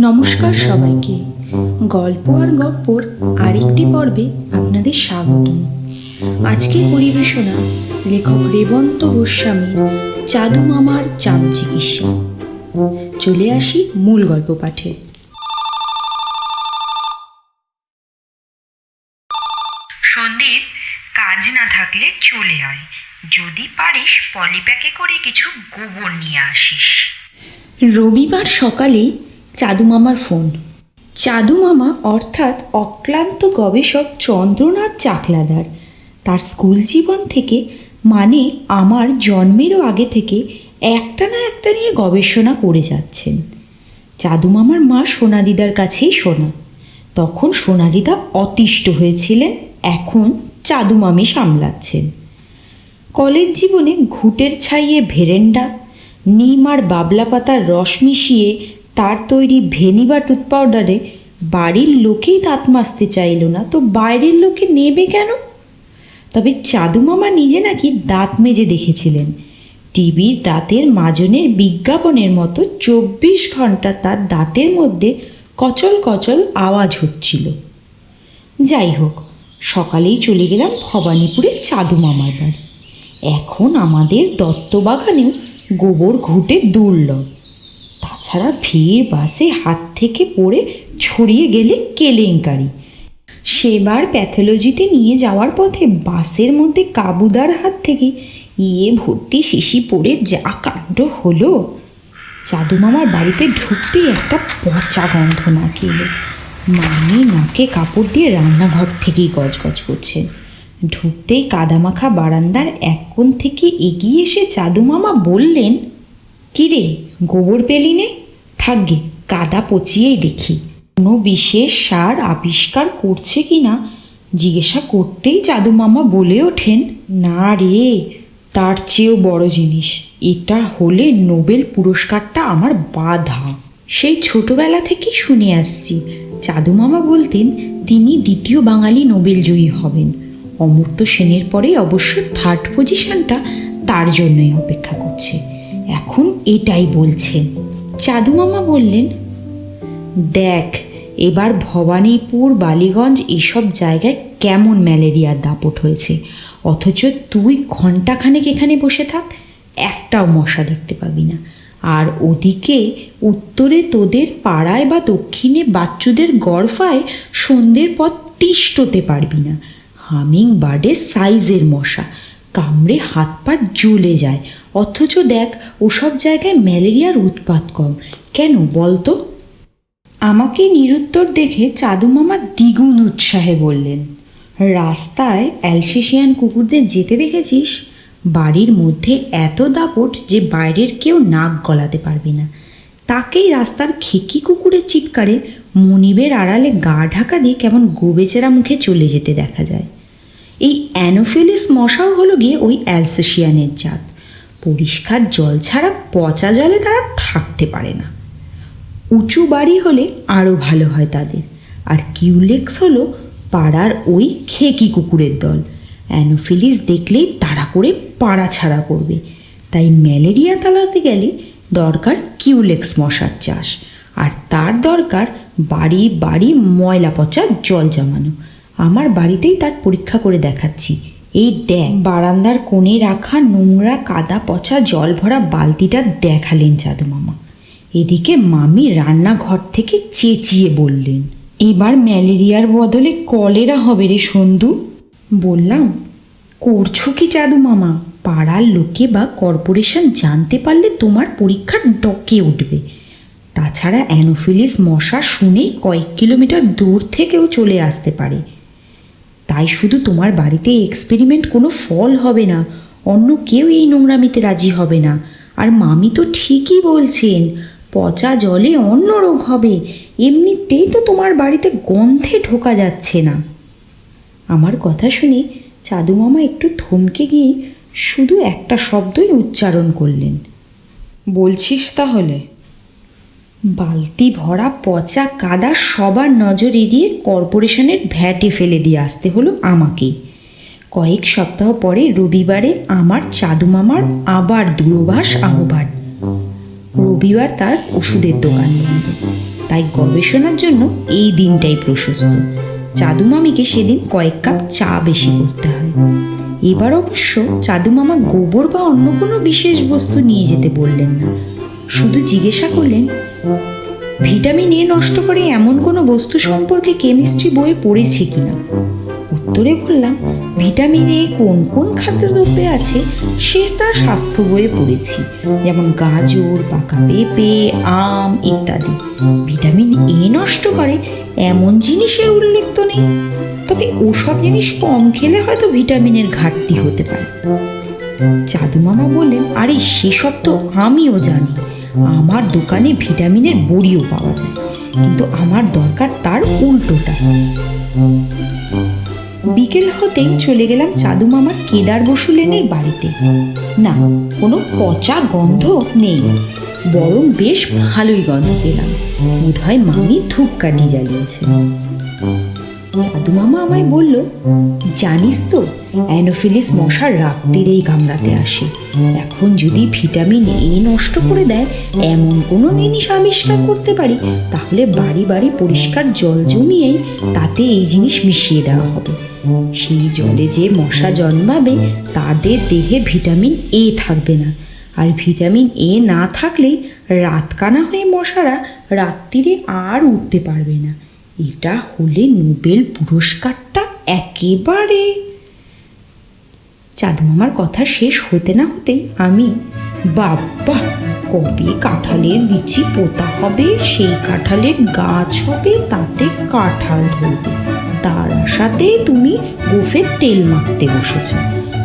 নমস্কার সবাইকে। গল্প আর গপ্পর আরেকটি পর্বে আপনাদের স্বাগতম। আজকের পরিবেশনা লেখক রেবন্ত গোস্বামীর চাদু মামার চাপ চিকিৎসা। চলে আসি মূল গল্প পাঠে। সন্দীপ কাজ না থাকলে চলে আয়। যদি পারিস পলিপ্যাকে করে কিছু গোবর নিয়ে আসিস। রবিবার সকালেই চাদু মামার ফোন। চাদু মামা অর্থাৎ অক্লান্ত গবেষক চন্দ্রনাথ চাকলাদার। তার স্কুল জীবন থেকে মানে আমার জন্মেরও আগে থেকে একটা না একটা নিয়ে গবেষণা করে যাচ্ছেন। চাদু মামার মা সোনাদিদার কাছেই শোনা তখন সোনাদিদা অতিষ্ঠ হয়েছিলেন, এখন চাদু মামি সামলাচ্ছেন। কলেজ জীবনে ঘুটের ছাইয়ে ভেরেন্ডা, নিম আর বাবলা পাতার রস মিশিয়ে তার তৈরি ভেনি বা টুথ পাউডারে বাড়ির লোকেই দাঁত মাজতে চাইল না, তো বাইরের লোকে নেবে কেন? তবে চাদু মামা নিজে নাকি দাঁত মেজে দেখেছিলেন। টিভির দাঁতের মাজনের বিজ্ঞাপনের মতো চব্বিশ ঘণ্টা তার দাঁতের মধ্যে কচল কচল আওয়াজ হচ্ছিল। যাই হোক, সকালেই চলে গেলাম ভবানীপুরের চাদু মামার বাড়ি। এখন আমাদের দত্তবাগানেও গোবর ঘুটে দুর্লভ। তাছাড়া ভিড় বাসে হাত থেকে পড়ে ছড়িয়ে গেলে কেলেঙ্কারি। সেবার প্যাথোলজিতে নিয়ে যাওয়ার পথে বাসের মধ্যে কাবুদার হাত থেকে ইয়ে ভর্তি শিশি পড়ে যা কাণ্ড হলো। চাদু মামার বাড়িতে ঢুকতেই একটা পচা গন্ধ নাকে এলো মামি নাকে কাপড় দিয়ে রান্নাঘর থেকেই গজগজ করছেন ঢুকতেই কাদামাখা বারান্দার এক কোণ থেকে এগিয়ে এসে চাদু মামা বললেন কিরে, গোবর পেলি নে? থাকগে, কাদা পচিয়েই দেখি। কোনো বিশেষ সার আবিষ্কার করছে কি না? জিজ্ঞাসা করতেই চাদু মামা বলে ওঠেন, না রে, তার চেয়েও বড় জিনিস। এটা হলে নোবেল পুরস্কারটা আমার বাধা। সেই ছোটবেলা থেকেই শুনে আসছি। চাদু মামা বলতেন, তিনি দ্বিতীয় বাঙালি নোবেল জয়ী হবেন। অমর্ত্য সেনের পরে অবশ্য থার্ড পজিশনটা তার জন্যই অপেক্ষা করছে। এখন এটাই বলছেন চাদু মামা বললেন, দেখ, এবার ভবানীপুর, বালিগঞ্জ এসব জায়গায় কেমন ম্যালেরিয়ার দাপট হয়েছে। অথচ তুই ঘন্টাখানেক এখানে বসে থাক, একটাও মশা দেখতে পাবি না। আর ওদিকে উত্তরে তোদের পাড়ায় বা দক্ষিণে বাচ্চুদের গড়ফায় সন্ধ্যের পর তিষ্টতে পারবি না। হামিং বার্ডের সাইজের মশা। কামড়ে হাত পা জ্বলে যায়। অথচ দেখ, ওসব জায়গায় ম্যালেরিয়ার উৎপাত কম। কেন বলতো আমাকে নিরুত্তর দেখে চাদু মামা দ্বিগুণ উৎসাহে বললেন, রাস্তায় অ্যালসেশিয়ান কুকুরদের যেতে দেখেছিস? বাড়ির মধ্যে এত দাপট যে বাইরের কেউ নাক গলাতে পারবে না। তাকেই রাস্তার খেকি কুকুরের চিৎকারে মনিবের আড়ালে গা ঢাকা দিয়ে কেমন গোবেচেরা মুখে চলে যেতে দেখা যায়। এই অ্যানোফিলিস মশাও হলো গিয়ে ওই অ্যালসেশিয়ানের জাত। পরিষ্কার জল ছাড়া পচা জলে তারা থাকতে পারে না। উঁচু বাড়ি হলে আরও ভালো হয় তাদের। আর কিউলেক্স হলো পাড়ার ওই খেকি কুকুরের দল। অ্যানোফিলিস দেখলেই তাড়া করে পাড়া ছাড়া করবে। তাই ম্যালেরিয়া তালাতে গেলে দরকার কিউলেক্স মশার চাষ। আর তার দরকার বাড়ি বাড়ি ময়লা পচা জল জমানো। আমার বাড়িতেই তার পরীক্ষা করে দেখাচ্ছি। এই দেখ, বারান্দার কোণে রাখা নোংরা, কাদা, পচা, জল ভরা বালতিটা দেখালেন চাদু মামা। এদিকে মামি রান্নাঘর থেকে চেঁচিয়ে বললেন, এবার ম্যালেরিয়ার বদলে কলেরা হবে রে সন্ধু। বললাম, করছ কি চাদু মামা? পাড়ার লোকে বা কর্পোরেশন জানতে পারলে তোমার পরীক্ষার ডকে উঠবে। তাছাড়া অ্যানোফিলিস মশা শুনেই কয়েক কিলোমিটার দূর থেকেও চলে আসতে পারে। তাই শুধু তোমার বাড়িতে এক্সপেরিমেন্ট কোনো ফল হবে না, অন্য কেউ এই নোংরামিতে রাজি হবে না। আর মামি তো ঠিকই বলছেন, পচা জলে অন্য রোগ হবে, এমনিতেই তো তোমার বাড়িতে গন্ধে ঢোকা যাচ্ছে না। আমার কথা শুনে চাদু মামা একটু থমকে গিয়ে শুধু একটা শব্দই উচ্চারণ করলেন। বলছিস তাহলে? বালতি ভরা পচা কাদা সবার নজর এড়িয়ে কর্পোরেশনের ভ্যাটে ফেলে দিয়ে আসতে হলো আমাকেই কয়েক সপ্তাহ পরে রবিবারে আমার চাদু মামার আবার দূরভাষ আহ্বান। রবিবার তার ওষুধের দোকান বন্ধ। তাই গবেষণার জন্য এই দিনটাই প্রশস্ত। চাদু মামিকে সেদিন কয়েক কাপ চা বেশি করতে হয়। এবার অবশ্য চাদু মামা গোবর বা অন্য কোনো বিশেষ বস্তু নিয়ে যেতে বললেন না। শুধু জিজ্ঞাসা করলেন ভিটামিন এ নষ্ট করে এমন কোনো বস্তু সম্পর্কে কেমিস্ট্রি বইয়ে পড়েছি কিনা? উত্তরে বললাম, ভিটামিন এ কোন কোন খাদ্যদ্রব্যে আছে সেটা স্বাস্থ্য বইয়ে পড়েছি। যেমন গাজর, পাকা পেঁপে, আম ইত্যাদি। ভিটামিন এ নষ্ট করে এমন জিনিসের উল্লেখ তো নেই। তবে ওসব জিনিস কম খেলে হয়তো ভিটামিনের ঘাটতি হতে পারে। চাদু মামা বললেন, আরে সেসব তো আমিও জানি। আমার দোকানে ভিটামিনের বড়িও পাওয়া যায়, কিন্তু আমার দরকার তার উল্টোটা। বিকেল হতেই চলে গেলাম চাদু মামার কেদার বসু লেনের বাড়িতে। না, কোনো পচা গন্ধ নেই, বরং বেশ ভালোই গন্ধ পেলাম। বোধহয় মামি ধূপকাঠি জ্বালিয়েছে। চাদু মামা আমায় বলল, জানিস তো অ্যানোফিলিস মশা রাত্রিরেই কামড়াতে আসে। এখন যদি ভিটামিন এ নষ্ট করে দেয়, এমন কোনো জিনিস আবিষ্কার করতে পারি, তাহলে বাড়ি বাড়ি পরিষ্কার জল জমিয়েই তাতে এই জিনিস মিশিয়ে দেওয়া হবে। সেই জলে যে মশা জন্মাবে, তাদের দেহে ভিটামিন এ থাকবে না। আর ভিটামিন এ না থাকলেই রাতকানা হয়ে মশারা রাত্রিরে আর উঠতে পারবে না। এটা হলে নোবেল পুরস্কারটা একেবারে চাঁদু মামার কথা শেষ হতে না হতেই আমি বাবা কবে কাঁঠালের বিচি পোতা হবে, সেই কাঁঠালের গাছ হবে, তাতে কাঁঠাল ধরবে। তার আশাতে তুমি গোফের তেল মাখতে বসেছ।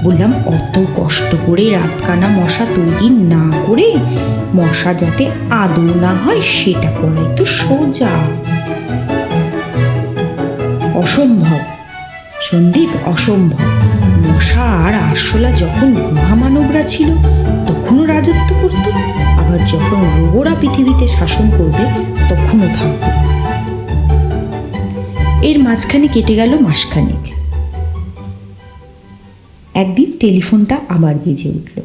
বললাম, অত কষ্ট করে রাতকানা মশা তৈরি না করে, মশা যাতে আদৌ না হয়, সেটা করাই তো সোজা। অসম্ভব। সন্দীপ, অসম্ভব। মশা আর আরশোলা যখন গুহা মানবরা ছিল, তখনও রাজত্ব করত, আবার যখন রোগরা পৃথিবীতে শাসন করবে, তখনও থাকবে এর মাঝখানে কেটে গেল মাসখানেক। একদিন টেলিফোনটা আবার বেজে উঠল।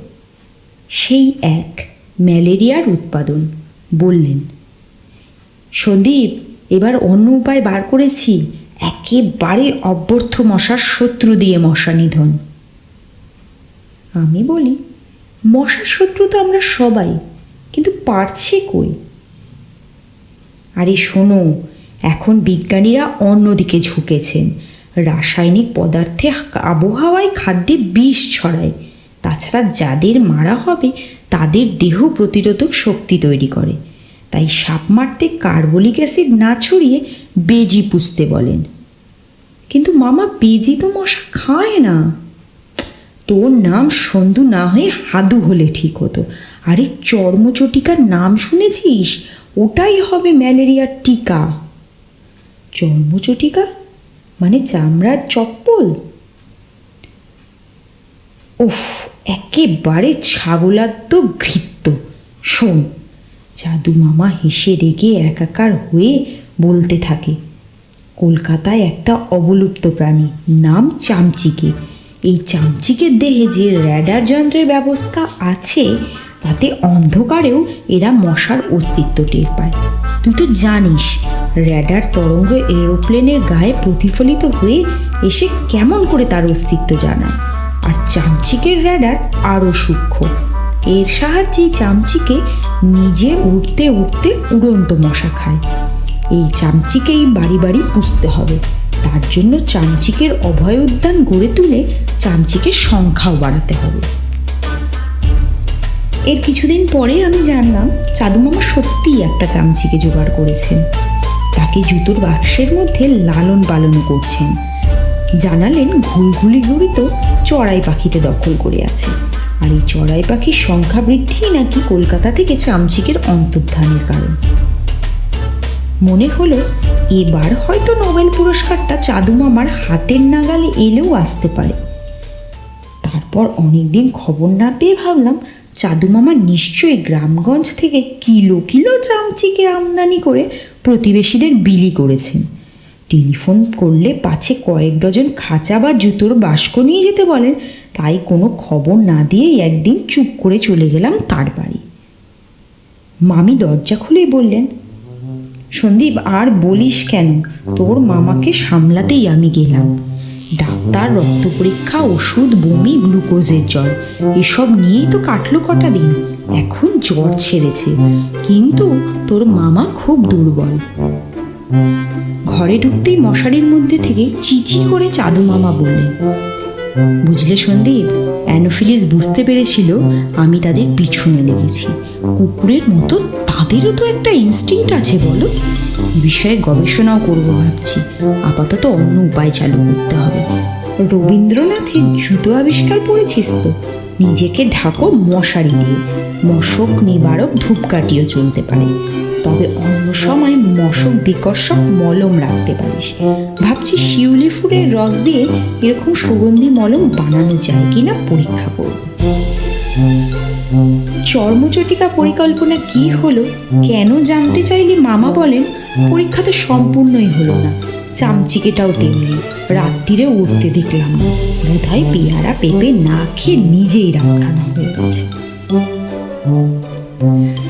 সেই এক ম্যালেরিয়ার উৎপাদন, বললেন, সন্দীপ, এবার অন্য উপায় বার করেছি। একেবারে অব্যর্থ মশার শত্রু দিয়ে মশা নিধন। আমি বলি, মশার শত্রু তো আমরা সবাই, কিন্তু পারছি কই? আরে শোনো, এখন বিজ্ঞানীরা অন্যদিকে ঝুঁকেছেন। রাসায়নিক পদার্থে আবহাওয়ায় খাদ্যে বিষ ছড়ায়। তাছাড়া যাদের মারা হবে, তাদের দেহ প্রতিরোধক শক্তি তৈরি করে। তাই সাপ মারতে কার্বলিক অ্যাসিড না ছড়িয়ে বেজি পুষতে বলেন। কিন্তু মামা বেজি তো মশা খায় না। তোর নাম সন্ধু না হয়ে হাদু হলে ঠিক হতো। আরে চর্মচটিকার নাম শুনেছিস? ওটাই হবে ম্যালেরিয়ার টিকা। চর্মচটিকা? মানে চামড়ার চপ্পল? ওফ একেবারে ছাগলাদ্য ঘৃত্য। শোন জাদু মামা হেসে রেগে একাকার হয়ে বলতে থাকে, কলকাতায় একটা অবলুপ্ত প্রাণী, নাম চামচিকে। এই চামচিকের দেহে যে র্যাডার যন্ত্রের ব্যবস্থা আছে, তাতে অন্ধকারেও এরা মশার অস্তিত্ব টের পায়। তুই তো জানিস, র্যাডার তরঙ্গ এরোপ্লেনের গায়ে প্রতিফলিত হয়ে এসে কেমন করে তার অস্তিত্ব জানায়। আর চামচিকের র্যাডার আরও সূক্ষ্ম। এর সাহায্যে চামচিকে নিজে উঠতে উঠতে উড়ন্ত মশা খায়। এই চামচিকেই বাড়ি বাড়ি পুষতে হবে। তার জন্য চামচিকের অভয় উদ্যান গড়ে তুলে চামচিকের সংখ্যাও বাড়াতে হবে। এর কিছুদিন পরে আমি জানলাম চাদু মামা সত্যিই একটা চামচিকে জোগাড় করেছেন। তাকে জুতোর বাক্সের মধ্যে লালন পালন করছেন। জানালেন ঘুলঘুলি ঘুড়ি তো চড়াই পাখিতে দখল করে আছে। আর এই চড়াই পাখির সংখ্যা বৃদ্ধি নাকি কলকাতা থেকে চামচিকের অন্তর্ধানের কারণ? মনে হলো, এবার হয়তো নোবেল পুরস্কারটা চাদু মামার হাতের নাগালে এলেও আসতে পারে। তারপর অনেকদিন খবর না পেয়ে ভাবলাম চাদু মামা নিশ্চয়ই গ্রামগঞ্জ থেকে কিলো কিলো চামচিকে আমদানি করে প্রতিবেশীদের বিলি করেছেন। টেলিফোন করলে পাছে কয়েক ডজন খাঁচা বা জুতোর বাস্ক নিয়ে যেতে বলেন। তাই কোনো খবর না দিয়েই একদিন চুপ করে চলে গেলাম তার বাড়ি। মামি দরজা খুলেই বললেন, সন্দীপ, আর বলিস কেন? তোর মামাকে সামলাতেই আমি গেলাম। ডাক্তার, রক্ত পরীক্ষা, ওষুধ, বমি, গ্লুকোজের জল, এসব নিয়েই তো কাটলো কটা দিন। এখন জ্বর ছেড়েছে। কিন্তু তোর মামা খুব দুর্বল। ঘরে ঢুকতেই মশারির মধ্যে থেকে চিচি করে চাদু মামা বললেন, বুঝলে সন্দীপ, অ্যানোফিলিস বুঝতে পেরেছিল আমি তাদের পিছনে লেগেছি। কুকুরের মতো তাদেরও তো একটা ইনস্টিংক্ট আছে বলো। বিষয়ে গবেষণাও করব ভাবছি। আপাতত অন্য উপায় চালু করতে হবে। রবীন্দ্রনাথের জুতো আবিষ্কার করেছিস তো? নিজেকে ঢাকো মশারি দিয়ে। মশক নিবারক ধূপকাঠিও চলতে পারে। তবে অন্য সময় মশক বিকর্ষক মলম রাখতে পারিস। ভাবছি শিউলি ফুলের রস দিয়ে এরকম সুগন্ধি মলম বানানো যায় কিনা পরীক্ষা করব। চর্মচটিকা পরিকল্পনা কি হলো, কেন জানতে চাইলে মামা বলেন, পরীক্ষা তো সম্পূর্ণই হলো না। চামচিকেটাও তেমনি, রাত্রিরে উঠতে দেখলাম বোধহয় পেয়ারা পেঁপে না খেয়ে নিজেই রাতখানা হয়ে গেছে।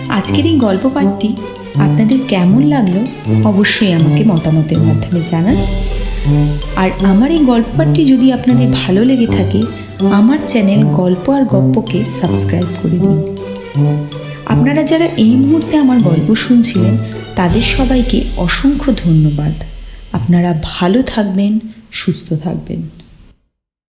আজকের এই গল্প পাঠটি আপনাদের কেমন লাগল অবশ্যই আমাকে মতামতের মাধ্যমে জানান। আর আমার এই গল্প পাঠটি যদি আপনাদের ভালো লেগে থাকে, আমার চ্যানেল গল্প আর গপ্পকে সাবস্ক্রাইব করে দিন। আপনারা যারা এই মুহূর্তে আমার গল্প শুনছিলেন, তাদের সবাইকে অসংখ্য ধন্যবাদ। আপনারা ভালো থাকবেন, সুস্থ থাকবেন।